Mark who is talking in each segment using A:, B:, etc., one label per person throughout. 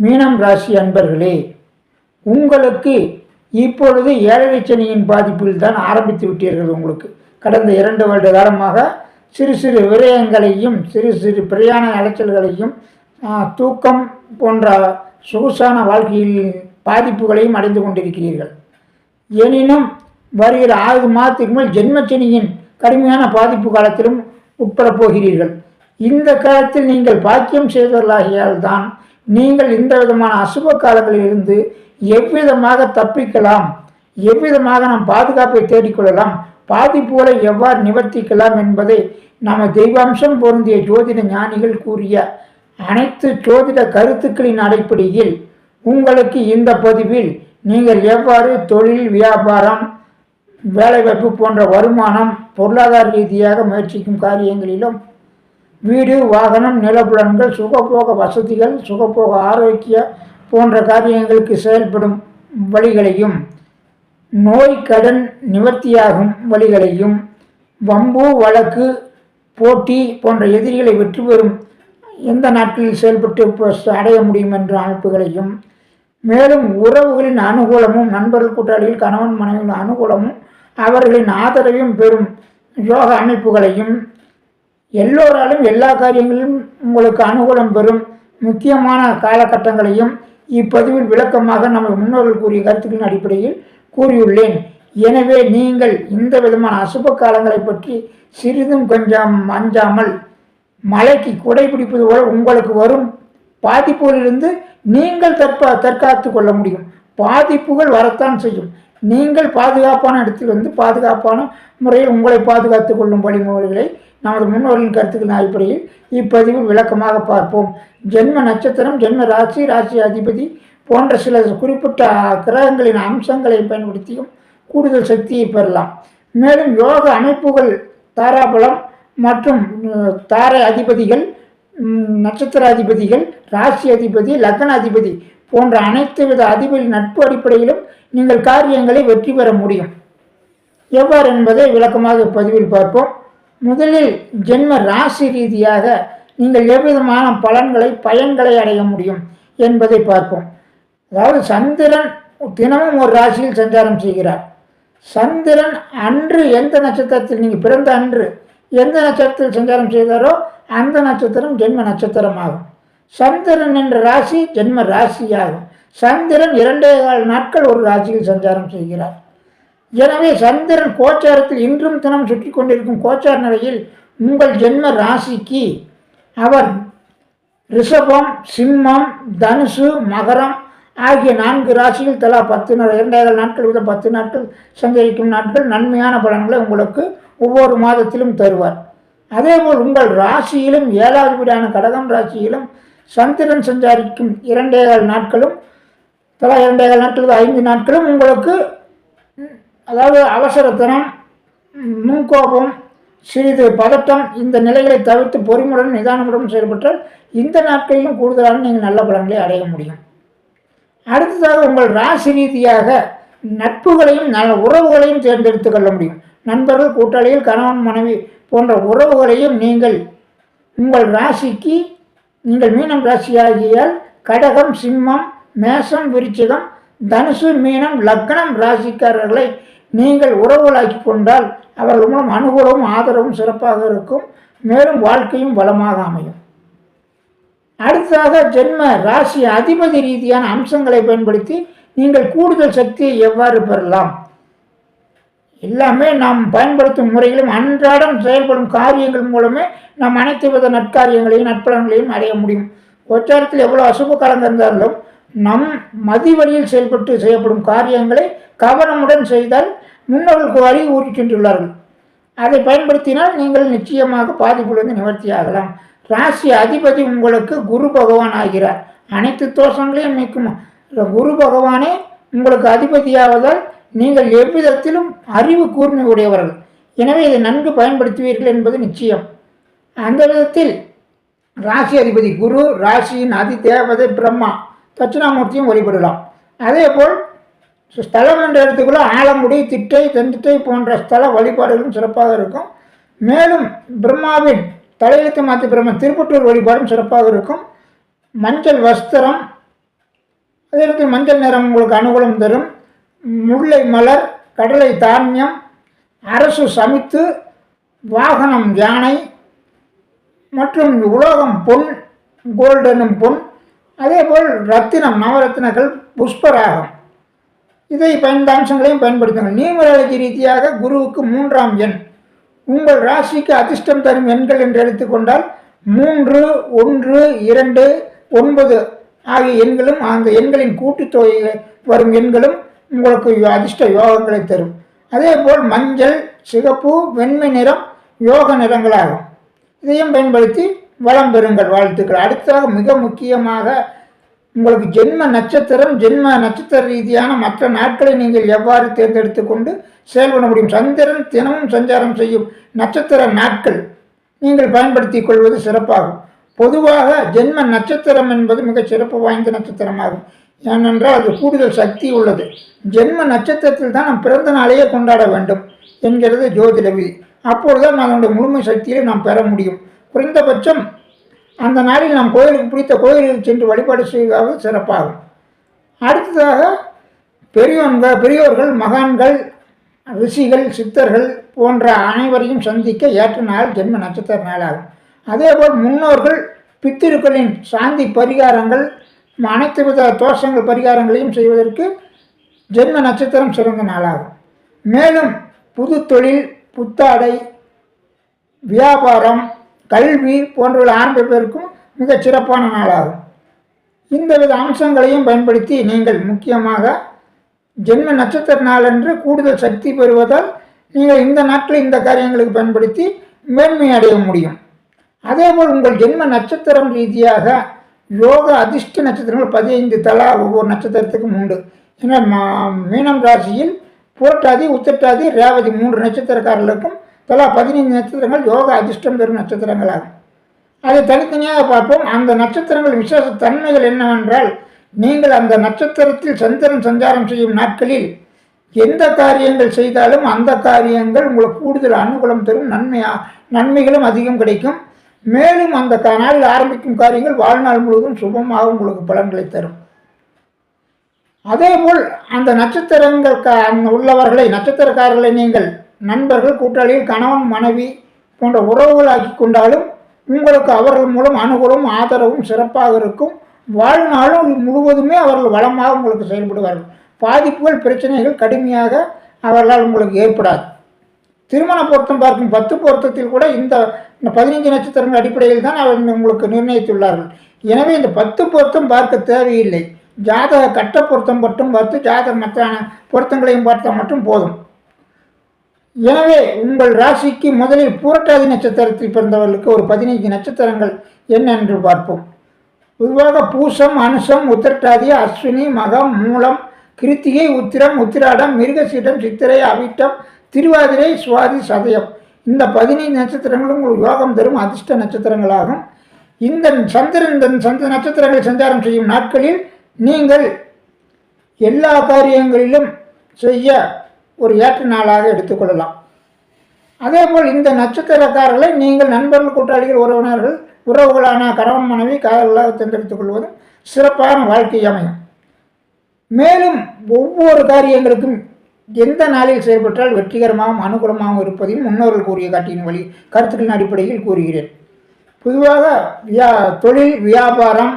A: மீனம் ராசி அன்பர்களே உங்களுக்கு இப்பொழுது ஏழரை சனியின் பாதிப்பில் தான் ஆரம்பித்து விட்டீர்கள் உங்களுக்கு. கடந்த இரண்டு வருட காலமாக சிறு சிறு விரயங்களையும் சிறு சிறு பிரயாண அலைச்சல்களையும் தூக்கம் போன்ற சொகுசான வாழ்க்கையில் பாதிப்புகளையும் அடைந்து கொண்டிருக்கிறீர்கள். எனினும் வருகிற ஆறு மாதத்துக்கு மேல் ஜென்மச்சனியின் கடுமையான பாதிப்பு காலத்திலும் உட்பட போகிறீர்கள். இந்த காலத்தில் நீங்கள் பாக்கியம் செய்தவர்களாகியால் தான் நீங்கள் இந்த விதமான அசுப காலங்களிலிருந்து எவ்விதமாக தப்பிக்கலாம்? எவ்விதமாக நாம் பாதுகாப்பை தேடிக்கொள்ளலாம்? பாதிப்புகளை எவ்வாறு நிவர்த்திக்கலாம் என்பதை நம்ம தெய்வாம்சம் பொருந்திய ஜோதிட ஞானிகள் கூறிய அனைத்து ஜோதிட கருத்துக்களின் அடிப்படையில் உங்களுக்கு இந்த பதிவில் நீங்கள் எவ்வாறு தொழில் வியாபாரம் வேலைவாய்ப்பு போன்ற வருமானம் பொருளாதார ரீதியாக முயற்சிக்கும் காரியங்களிலும் வீடு வாகனம் நிலப்புலன்கள் சுகபோக வசதிகள் சுகபோக ஆரோக்கிய போன்ற காரியங்களுக்கு செயல்படும் வழிகளையும் நோய் கடன் நிவர்த்தியாகும் வழிகளையும் வம்பு வழக்கு போட்டி போன்ற எதிரிகளை வெற்றி பெறும் எந்த நாட்களில் செயல்பட்டு அடைய முடியும் என்ற அமைப்புகளையும் மேலும் உறவுகளின் அனுகூலமும் நண்பர்கள் கூட்டாளிகள் கணவன் மனைவியின் அனுகூலமும் அவர்களின் ஆதரவையும் பெறும் யோக அமைப்புகளையும் எல்லோராலும் எல்லா காரியங்களிலும் உங்களுக்கு அனுகூலம் பெறும் முக்கியமான காலகட்டங்களையும் இப்பதிவில் விளக்கமாக நமது முன்னோர்கள் கூறிய கருத்துக்களின் அடிப்படையில் கூறியுள்ளேன். எனவே நீங்கள் இந்த விதமான அசுப காலங்களை பற்றி சிறிதும் கொஞ்சம் அஞ்சாமல் மலைக்கு குடை பிடிப்பது போல உங்களுக்கு வரும் பாதிப்புகளிலிருந்து நீங்கள் தற்ப தற்காத்து கொள்ள முடியும். பாதிப்புகள் வரத்தான் செய்யும். நீங்கள் பாதுகாப்பான இடத்தில் வந்து பாதுகாப்பான முறையில் உங்களை பாதுகாத்து கொள்ளும் வழிமுறைகளை நமது முன்னோர்களின் கருத்துக்களின் அடிப்படையில் இப்பதிவில் விளக்கமாக பார்ப்போம். ஜென்ம நட்சத்திரம் ஜென்ம ராசி ராசி அதிபதி போன்ற சில குறிப்பிட்ட கிரகங்களின் அம்சங்களை பயன்படுத்தியும் கூடுதல் சக்தியை பெறலாம். மேலும் யோக அமைப்புகள் தாராபலம் மற்றும் அஹ், தாரை அதிபதிகள் நட்சத்திர அதிபதிகள் ராசி அதிபதி லக்ன அதிபதி போன்ற அனைத்து வித அதிபதி நட்பு அடிப்படையிலும் நீங்கள் காரியங்களை வெற்றி பெற முடியும். எவ்வாறு என்பதை விளக்கமாக பதிவில் பார்ப்போம். முதலில் ஜென்ம ராசி ரீதியாக நீங்கள் எவ்விதமான பலன்களை பயன்களை அடைய முடியும் என்பதை பார்ப்போம். அதாவது சந்திரன் தினமும் ஒரு ராசியில் சஞ்சாரம் செய்கிறார். சந்திரன் அன்று எந்த நட்சத்திரத்தில் நீங்கள் பிறந்த அன்று எந்த நட்சத்திரத்தில் சஞ்சாரம் செய்தாரோ அந்த நட்சத்திரம் ஜென்ம நட்சத்திரமாகும் சந்திரன் என்ற ராசி ஜென்ம ராசியாகும். சந்திரன் இரண்டே கால் நாட்கள் ஒரு ராசியில் சஞ்சாரம் செய்கிறார். எனவே சந்திரன் கோச்சாரத்தில் இன்றும் தினம் சுற்றி கொண்டிருக்கும் கோச்சார நிலையில் உங்கள் ஜென்ம ராசிக்கு அவர் ரிஷபம் சிம்மம் தனுசு மகரம் ஆகிய நான்கு ராசியில் தலா பத்து நாள் இரண்டாயிரம் நாட்கள் விட பத்து நாட்கள் சஞ்சரிக்கும் நாட்கள் நன்மையான பலன்களை உங்களுக்கு ஒவ்வொரு மாதத்திலும் தருவார். அதேபோல் உங்கள் ராசியிலும் ஏழாவது வீடான கடகம் ராசியிலும் சந்திரன் சஞ்சாரிக்கும் இரண்டேகால் நாட்களும் தலா இரண்டேகால் நாட்கள் ஐந்து நாட்களும் உங்களுக்கு அதாவது அவசரத்தனம் முன்கோபம் சிறிது பதட்டம் இந்த நிலைகளை தவிர்த்து பொறுமையுடன் நிதானமுடன் செயல்பட்டால் இந்த நாட்களிலும் கூடுதலான நீங்கள் நல்ல பலன்களை அடைய முடியும். அடுத்ததாக உங்கள் ராசி ரீதியாக நட்புகளையும் நல்ல உறவுகளையும் தேர்ந்தெடுத்துக் கொள்ள முடியும். நண்பர்கள் கூட்டாளிகள் கணவன் மனைவி போன்ற உறவுகளையும் நீங்கள் உங்கள் ராசிக்கு நீங்கள் மீனம் ராசியாகியால் கடகம் சிம்மம் மேசம் விருச்சிகம் தனுசு மீனம் லக்னம் ராசிக்காரர்களை நீங்கள் உறவுகளாக்கி கொண்டால் அவர்கள் மூலம் அனுகூலமும் ஆதரவும் சிறப்பாக இருக்கும். மேலும் வாழ்க்கையும் வளமாக அமையும். அடுத்ததாக ஜென்ம ராசி அதிபதி ரீதியான அம்சங்களை பயன்படுத்தி நீங்கள் கூடுதல் சக்தியை எவ்வாறு பெறலாம்? எல்லாமே நாம் பயன்படுத்தும் முறையிலும் அன்றாடம் செயல்படும் காரியங்கள் மூலமே நாம் அனைத்து வித நற்காரியங்களையும் நற்பலன்களையும் அடைய முடியும். உச்சாரத்தில் எவ்வளோ அசுப காலங்கள் இருந்தாலும் நம் மதி வழியில் செயல்பட்டு செய்யப்படும் காரியங்களை கவனமுடன் செய்தால் முன்னோர்களுக்கு வழி ஊறி சென்றுள்ளார்கள். அதை பயன்படுத்தினால் நீங்கள் நிச்சயமாக பாதிப்பிலிருந்து நிவர்த்தி ஆகலாம் ராசி அதிபதி உங்களுக்கு குரு பகவான் ஆகிறார். அனைத்து தோஷங்களையும் நீக்கும். குரு பகவானே உங்களுக்கு அதிபதியாவதால் நீங்கள் எவ்விதத்திலும் அறிவு கூர்மை உடையவர்கள். எனவே இதை நன்கு பயன்படுத்துவீர்கள் என்பது நிச்சயம். அந்த விதத்தில் ராசி அதிபதி குரு ராசியின் அதி தேவதை பிரம்மா. தட்சிணாமூர்த்தியும் வழிபடலாம். அதே போல் ஸ்தலம் என்ற இடத்துக்குள்ளே ஆலங்குடி திட்டை தென்திட்டை போன்ற ஸ்தல வழிபாடுகளும் சிறப்பாக இருக்கும். மேலும் பிரம்மாவின் தலையெழுத்து மாற்றி பிரம்ம திருப்பட்டூர் வழிபாடும் சிறப்பாக இருக்கும். மஞ்சள் வஸ்திரம் அதே நேரத்தில் மஞ்சள் நிறம் உங்களுக்கு அனுகூலம் தரும். முல்லை மலர் கடலை தானியம் அரசு சமித்து வாகனம் யானை மற்றும் உலோகம் பொன் கோல்டனும் பொன் அதே போல் ரத்தினம் நவரத்தினங்கள் புஷ்பராகம். இதை பன்னெண்டு அம்சங்களையும் பயன்படுத்துங்கள். நியூமராலஜி ரீதியாக குருவுக்கு மூன்றாம் எண். உங்கள் ராசிக்கு அதிர்ஷ்டம் தரும் எண்கள் என்று எடுத்துக்கொண்டால் மூன்று ஒன்று இரண்டு ஒன்பது ஆகிய எண்களும் அந்த எண்களின் கூட்டுத்தொகை வரும் எண்களும் உங்களுக்கு அதிர்ஷ்ட யோகங்களை தரும். அதே போல் மஞ்சள் சிகப்பு வெண்மை நிறம் யோக நிறங்களாகும். இதையும் பயன்படுத்தி வளம் பெறுங்கள் வாழ்த்துக்கள். அடுத்ததாக மிக முக்கியமாக உங்களுக்கு ஜென்ம நட்சத்திரம் ஜென்ம நட்சத்திர ரீதியான மற்ற நாட்களை நீங்கள் எவ்வாறு தேர்ந்தெடுத்து கொண்டு செயல்பட முடியும்? சந்திரன் தினமும் சஞ்சாரம் செய்யும் நட்சத்திர நாட்கள் நீங்கள் பயன்படுத்திக் கொள்வது சிறப்பாகும். பொதுவாக ஜென்ம நட்சத்திரம் என்பது மிகச் சிறப்பு வாய்ந்த நட்சத்திரமாகும். ஏனென்றால் அது கூடுதல் சக்தி உள்ளது. ஜென்ம நட்சத்திரத்தில் தான் நாம் பிறந்த நாளையே கொண்டாட வேண்டும் என்கிறது ஜோதிட விதி. அப்பொழுதுதான் அதனுடைய முழுமை சக்தியை நாம் பெற முடியும். குறைந்தபட்சம் அந்த நாளில் நாம் கோயிலுக்கு பிடித்த கோயிலில் சென்று வழிபாடு செய்வது சிறப்பாகும். அடுத்ததாக பெரியவங்க பெரியோர்கள் மகான்கள் ரிஷிகள் சித்தர்கள் போன்ற அனைவரையும் சந்திக்க ஏற்ற நாள் ஜென்ம நட்சத்திர நாளாகும். அதேபோல் முன்னோர்கள் பித்திருக்களின் சாந்தி பரிகாரங்கள் அனைத்து வித தோஷங்கள் பரிகாரங்களையும் செய்வதற்கு ஜென்ம நட்சத்திரம் சிறந்த நாளாகும். மேலும் புது தொழில் புத்தாடை வியாபாரம் கல்வி போன்றவை ஆரம்பிப்பதற்கும் மிகச் சிறப்பான நாளாகும். இந்த வித அம்சங்களையும் பயன்படுத்தி நீங்கள் முக்கியமாக ஜென்ம நட்சத்திர நாளன்று கூடுதல் சக்தி பெறுவதால் நீங்கள் இந்த நாட்களில் இந்த காரியங்களுக்கு பயன்படுத்தி மேன்மை அடைய முடியும். அதேபோல் உங்கள் ஜென்ம நட்சத்திரம் ரீதியாக யோக அதிர்ஷ்ட நட்சத்திரங்கள் பதினைந்து தலா ஒவ்வொரு நட்சத்திரத்துக்கும் உண்டு. ஏன்னா மா- மீனம் ராசியில் புரட்டாதி உத்திரட்டாதி ரேவதி மூன்று நட்சத்திரக்காரர்களுக்கும் தலா பதினைந்து நட்சத்திரங்கள் யோக அதிர்ஷ்டம் பெறும் நட்சத்திரங்களாகும். அதை தனித்தனியாக பார்ப்போம். அந்த நட்சத்திரங்கள் விசேஷ தன்மைகள் என்னவென்றால் நீங்கள் அந்த நட்சத்திரத்தில் சந்திரன் சஞ்சாரம் செய்யும் நாட்களில் எந்த காரியங்கள் செய்தாலும் அந்த காரியங்கள் உங்களுக்கு கூடுதல் அனுகூலம் தரும் நன்மையா நன்மைகளும் அதிகம் கிடைக்கும். மேலும் அந்த நாளில் ஆரம்பிக்கும் காரியங்கள் வாழ்நாள் முழுவதும் சுபமாக உங்களுக்கு பலன்களை தரும். அதேபோல் அந்த நட்சத்திரங்கள் க- அந்த உள்ளவர்களை நட்சத்திரக்காரர்களை நீங்கள் நண்பர்கள் கூட்டாளிகள் கணவன் மனைவி போன்ற உறவுகளாக்கி கொண்டாலும் உங்களுக்கு அவர்கள் மூலம் அனுகூலம் ஆதரவும் சிறப்பாக இருக்கும். வாழ்நாளும் முழுவதுமே அவர்கள் வளமாக உங்களுக்கு செயல்படுவார்கள். பாதிப்புகள் பிரச்சனைகள் கடுமையாக அவர்களால் உங்களுக்கு ஏற்படாது. திருமண பொருத்தம் பார்க்கும் பத்து பொருத்தத்தில் கூட இந்த இந்த பதினைஞ்சு நட்சத்திரங்கள் அடிப்படையில் தான் அவர் உங்களுக்கு நிர்ணயித்துள்ளார்கள். எனவே இந்த பத்து பொருத்தம் பார்க்க தேவையில்லை. ஜாதக கட்ட பொருத்தம் மட்டும் பார்த்து ஜாதக மற்ற பொருத்தங்களையும் பார்த்தா மட்டும் போதும். எனவே உங்கள் ராசிக்கு முதலில் பூரட்டாதி நட்சத்திரத்தில் பிறந்தவர்களுக்கு ஒரு பதினைந்து நட்சத்திரங்கள் என்னென்று பார்ப்போம். பொதுவாக பூசம் அனுசம் உத்திரட்டாதி அஸ்வினி மகம் மூலம் கிருத்திகை உத்திரம் உத்திராடம் மிருகசீடம் சித்திரை அவிட்டம் திருவாதிரை சுவாதி சதயம். இந்த பதினைந்து நட்சத்திரங்களும் உங்களுக்கு யோகம் தரும் அதிர்ஷ்ட நட்சத்திரங்களாகும். இந்த சந்திரன் இந்த சந்த நட்சத்திரங்கள் சஞ்சாரம் செய்யும் நாட்களில் நீங்கள் எல்லா காரியங்களிலும் செய்ய ஒரு ஏற்ற நாளாக எடுத்துக்கொள்ளலாம். அதேபோல் இந்த நட்சத்திரக்காரர்களை நீங்கள் நண்பர்கள் கூட்டாளிகள் உறவினர்கள் உறவுகளான கணவன் மனைவி காதலாக தேர்ந்தெடுத்துக் கொள்வது சிறப்பான வாழ்க்கை அமையும். மேலும் ஒவ்வொரு காரியங்களுக்கும் எந்த நாளில் செயல்பட்டால் வெற்றிகரமாகவும் அனுகூலமாகவும் இருப்பதையும் முன்னோர்கள் கூறிய காட்டியின் வழி கருத்துக்களின் அடிப்படையில் கூறுகிறேன். பொதுவாக வியா தொழில் வியாபாரம்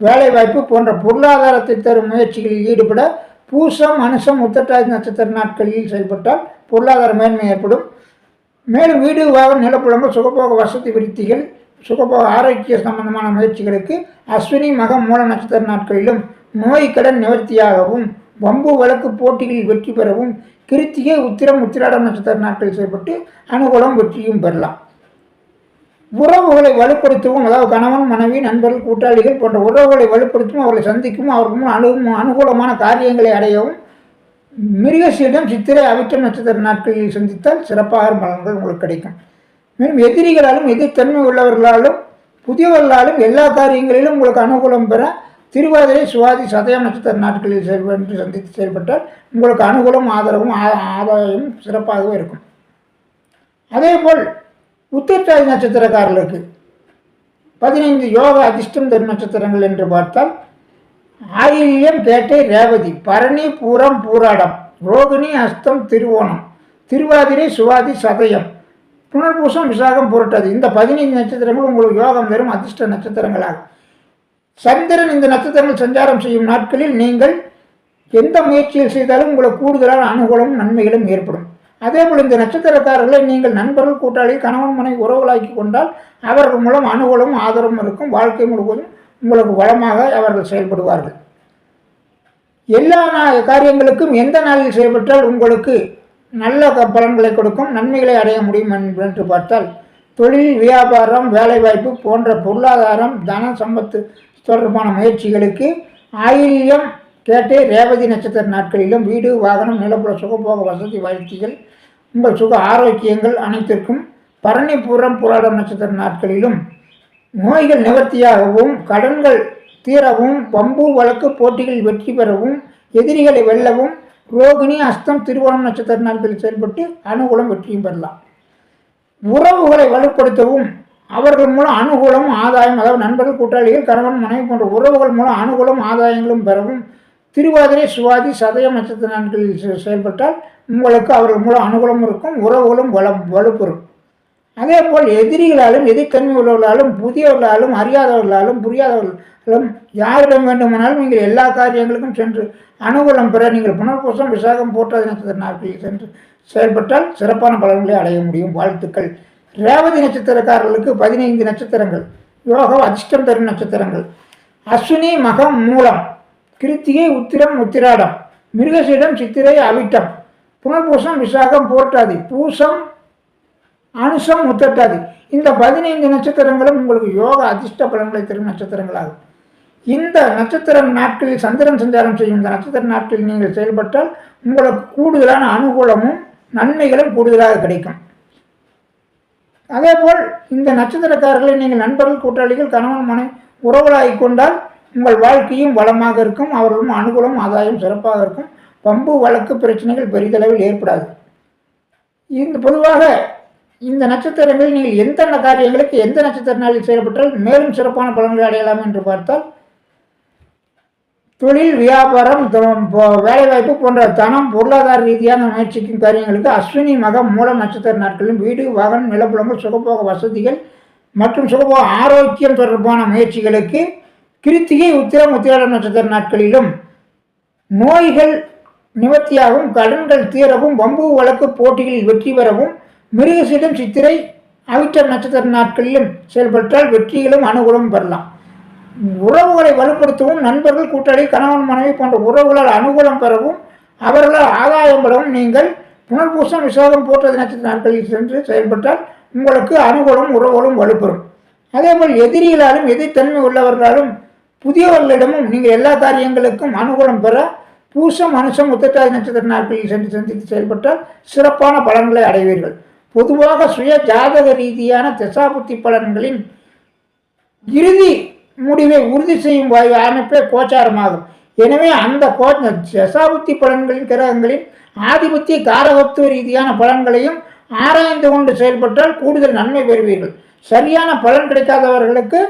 A: வேலைவாய்ப்பு போன்ற பொருளாதாரத்தை தரும் முயற்சிகளில் ஈடுபட பூசம் அனுசம் உத்தட்டாதி நட்சத்திர நாட்களில் செயல்பட்டால் பொருளாதார மேன்மை ஏற்படும். மேலும் வீடு வாகன நிலப்புலம்பு சுகபோக வசதி விருத்திகள் சுகபோக ஆரோக்கிய சம்பந்தமான முயற்சிகளுக்கு அஸ்வினி மகம் மூல நட்சத்திர நாட்களிலும் நோய் கடன் நிவர்த்தியாகவும் வம்பு வழக்கு போட்டிகளில் வெற்றி பெறவும் கிருத்திகை உத்திரம் உத்திராடம் நட்சத்திர நாட்களில் செயல்பட்டு அனுகூலம் வெற்றியும் பெறலாம். உறவுகளை வலுப்படுத்தவும் அதாவது கணவன் மனைவி நண்பர்கள் கூட்டாளிகள் போன்ற உறவுகளை வலுப்படுத்தவும் அவர்களை சந்திக்கவும் அவர்களும் மூலம் அனு அனுகூலமான காரியங்களை அடையவும் மிருகசீடம் சித்திரை அவிட்டம் நட்சத்திர நாட்களில் சந்தித்தால் சிறப்பாக பலன்கள் உங்களுக்கு கிடைக்கும். மேலும் எதிரிகளாலும் எதிர்த்தன்மை உள்ளவர்களாலும் புதியவர்களாலும் எல்லா காரியங்களிலும் உங்களுக்கு அனுகூலம் பெற திருவாதிரை சுவாதி சதயம் நட்சத்திர நாட்களில் செயல்பட்டு சந்தித்து செயல்பட்டால் உங்களுக்கு அனுகூலம் ஆதரவும் ஆதாயமும் சிறப்பாகவே இருக்கும். அதேபோல் உத்திரட்டாதி நட்சத்திரக்காரர்களுக்கு பதினைந்து யோக அதிர்ஷ்டம் தரும் நட்சத்திரங்கள் என்று பார்த்தால் ஆயில்யம் பேட்டை ரேவதி பரணி பூரம் பூராடம் ரோகிணி அஸ்தம் திருவோணம் திருவாதிரை சுவாதி சதயம் புனர்பூசம் விசாகம் புரட்டாது. இந்த பதினைந்து நட்சத்திரங்கள் உங்களுக்கு யோகம் தரும் அதிர்ஷ்ட நட்சத்திரங்களாகும். சந்திரன் இந்த நட்சத்திரங்கள் சஞ்சாரம் செய்யும் நாட்களில் நீங்கள் எந்த முயற்சியில் செய்தாலும் உங்களுக்கு கூடுதலான அனுகூலமும் நன்மைகளும் ஏற்படும். அதே போல் இந்த நட்சத்திரக்காரர்களை நீங்கள் நண்பர்கள் கூட்டாளி கணவன் மனை உறவுகளாக்கி கொண்டால் அவர்கள் மூலம் அனுகூலமும் ஆதரவும் இருக்கும். வாழ்க்கை முழுவதும் உங்களுக்கு வளமாக அவர்கள் செயல்படுவார்கள். எல்லா நா- காரியங்களுக்கும் எந்த நாளில் செயல்பட்டால் உங்களுக்கு நல்ல பலன்களை கொடுக்கும் நன்மைகளை அடைய முடியும் என்று பார்த்தால் தொழில் வியாபாரம் வேலைவாய்ப்பு போன்ற பொருளாதாரம் தன சம்பத்து தொடர்பான முயற்சிகளுக்கு ஆயில்யம் கேட்டே ரேவதி நட்சத்திர நாட்களிலும் வீடு வாகனம் நிலப்புற சுகபோக வசதி வாழ்த்திகள் உங்கள் சுக ஆரோக்கியங்கள் அனைத்திற்கும் பரணிபுரம் புராடம் நட்சத்திர நாட்களிலும் நோய்கள் நிவர்த்தியாகவும் கடன்கள் தீரவும் பம்பு வழக்கு போட்டிகளில் வெற்றி பெறவும் எதிரிகளை வெல்லவும் ரோகிணி அஸ்தம் திருவோணம் நட்சத்திர நாட்களில் செயல்பட்டு அனுகூலம் வெற்றியும் பெறலாம். உறவுகளை வலுப்படுத்தவும் அவர்கள் மூலம் அனுகூலம் ஆதாயம் அதாவது நண்பர்கள் கூட்டாளிகள் கணவன் மனைவி போன்ற உறவுகள் மூலம் அனுகூலம் ஆதாயங்களும் பெறவும் திருவாதிரை சுவாதி சதயம் நட்சத்திர நாட்களில் செயல்பட்டால் உங்களுக்கு அவர்கள் மூலம் அனுகூலம் இருக்கும் உறவுகளும் வளம் வலுப்பெறும். அதே போல் எதிரிகளாலும் எதிர்த்தன்மை உள்ளவர்களாலும் புதியவர்களாலும் அறியாதவர்களாலும் புரியாதவர்களாலும் யாரிடம் வேண்டுமானாலும் நீங்கள் எல்லா காரியங்களுக்கும் சென்று அனுகூலம் பெற நீங்கள் புனர்பூசம் விசாகம் போற்றாத நட்சத்திர நாட்களில் சென்று செயல்பட்டால் சிறப்பான பலன்களை அடைய முடியும். வாழ்த்துக்கள். ரேவதி நட்சத்திரக்காரர்களுக்கு பதினைந்து நட்சத்திரங்கள். யோகம் அதிர்ஷ்டம் தரும் நட்சத்திரங்கள். அஸ்வினி மகம் மூலம் கிருத்திகை உத்திரம் உத்திராடம் மிருகசீடம் சித்திரை அவிட்டம். புனர்பூசம் விசாகம் போட்டாதி பூசம் அனுசம் முத்தட்டாதி. இந்த பதினைந்து நட்சத்திரங்களும் உங்களுக்கு யோக அதிர்ஷ்ட பலன்களை தரும் நட்சத்திரங்களாகும். இந்த நட்சத்திர நாட்களில் சந்திரன் சஞ்சாரம் செய்யும் இந்த நட்சத்திர நாட்களில் நீங்கள் செயல்பட்டால் உங்களுக்கு கூடுதலான அனுகூலமும் நன்மைகளும் கூடுதலாக கிடைக்கும். அதேபோல் இந்த நட்சத்திரக்காரர்களை நீங்கள் நண்பர்கள் கூட்டாளிகள் கணவன் மனை உறவுகளாகிக் கொண்டால் உங்கள் வாழ்க்கையும் வளமாக இருக்கும். அவர்களும் அனுகூலம் ஆதாயம் சிறப்பாக இருக்கும். பம்பு வழக்கு பிரச்சனைகள் பெரிதளவில் ஏற்படாது. இந்த பொதுவாக இந்த நட்சத்திரங்களில் நீங்கள் எந்தெந்த காரியங்களுக்கு எந்த நட்சத்திர நாளில் செயல்பட்டால் மேலும் சிறப்பான பலன்களை அடையலாம் என்று பார்த்தால் தொழில் வியாபாரம் வேலைவாய்ப்பு போன்ற தனம் பொருளாதார ரீதியான முயற்சிக்கும் காரியங்களுக்கு அஸ்வினி மகம் மூலம் நட்சத்திர நாட்களிலும் வீடு வாகனம் நிலப்புலங்கள் சுகபோக வசதிகள் மற்றும் சுகபோக ஆரோக்கியம் தொடர்பான முயற்சிகளுக்கு கிருத்திகை உத்திரம் உத்திராடம் நட்சத்திர நாட்களிலும் நோய்கள் நிவர்த்தியாகவும் கடன்கள் தீரவும் வம்பு வழக்கு போட்டிகளில் வெற்றி பெறவும் மிருகசீடம் சித்திரை அவிட்டம் நட்சத்திர நாட்களிலும் செயல்பட்டால் வெற்றிகளும் அனுகூலமும் பெறலாம். உறவுகளை வலுப்படுத்தவும் நண்பர்கள் கூட்டாளி கணவன் மனைவி போன்ற உறவுகளால் அனுகூலம் பெறவும் அவர்களால் ஆதாயம் பெறவும் நீங்கள் புனர்பூசம் விசாகம் போற்றது நட்சத்திர நாட்களில் சென்று செயல்பட்டால் உங்களுக்கு அனுகூலம் உறவுகளும் வலுப்பெறும். அதேபோல் எதிரிகளாலும் எதிர்த்தன்மை உள்ளவர்களாலும் புதியவர்களிடமும் நீங்கள் எல்லா காரியங்களுக்கும் அனுகூலம் பெற பூசம் மனுஷம் உத்தட்டாதி நட்சத்திர நாட்களில் சென்று சந்தித்து செயல்பட்டால் சிறப்பான பலன்களை அடைவீர்கள். பொதுவாக சுய ஜாதக ரீதியான திசாபுத்தி பலன்களின் இறுதி முடிவை உறுதி செய்யும் வாயு அமைப்பே கோச்சாரமாகும். எனவே அந்த கோ தசாபுத்தி பலன்களின் கிரகங்களின் ஆதிபத்திய காரகத்துவ ரீதியான பலன்களையும் ஆராய்ந்து கொண்டு செயல்பட்டால் கூடுதல் நன்மை பெறுவீர்கள். சரியான பலன் கிடைக்காதவர்களுக்கு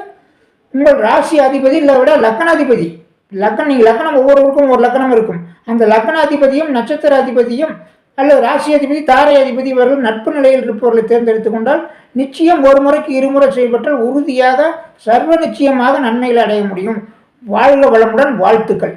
A: உங்கள் ராசி அதிபதி இல்லை விட லக்னாதிபதி லக்கணம் நீங்கள் லக்கணம் ஒவ்வொருவருக்கும் ஒரு லக்கணம் இருக்கும். அந்த லக்னாதிபதியும் நட்சத்திர அதிபதியும் அல்லது ராசி அதிபதி தாரை அதிபதி இவர்கள் நட்பு நிலையில் இருப்பவர்களை தேர்ந்தெடுத்து கொண்டால் நிச்சயம் ஒரு முறைக்கு இருமுறை செயல்பட்டால் உறுதியாக சர்வ நிச்சயமாக நன்மைகளை அடைய முடியும். வாழ்க வளமுடன் வாழ்த்துக்கள்.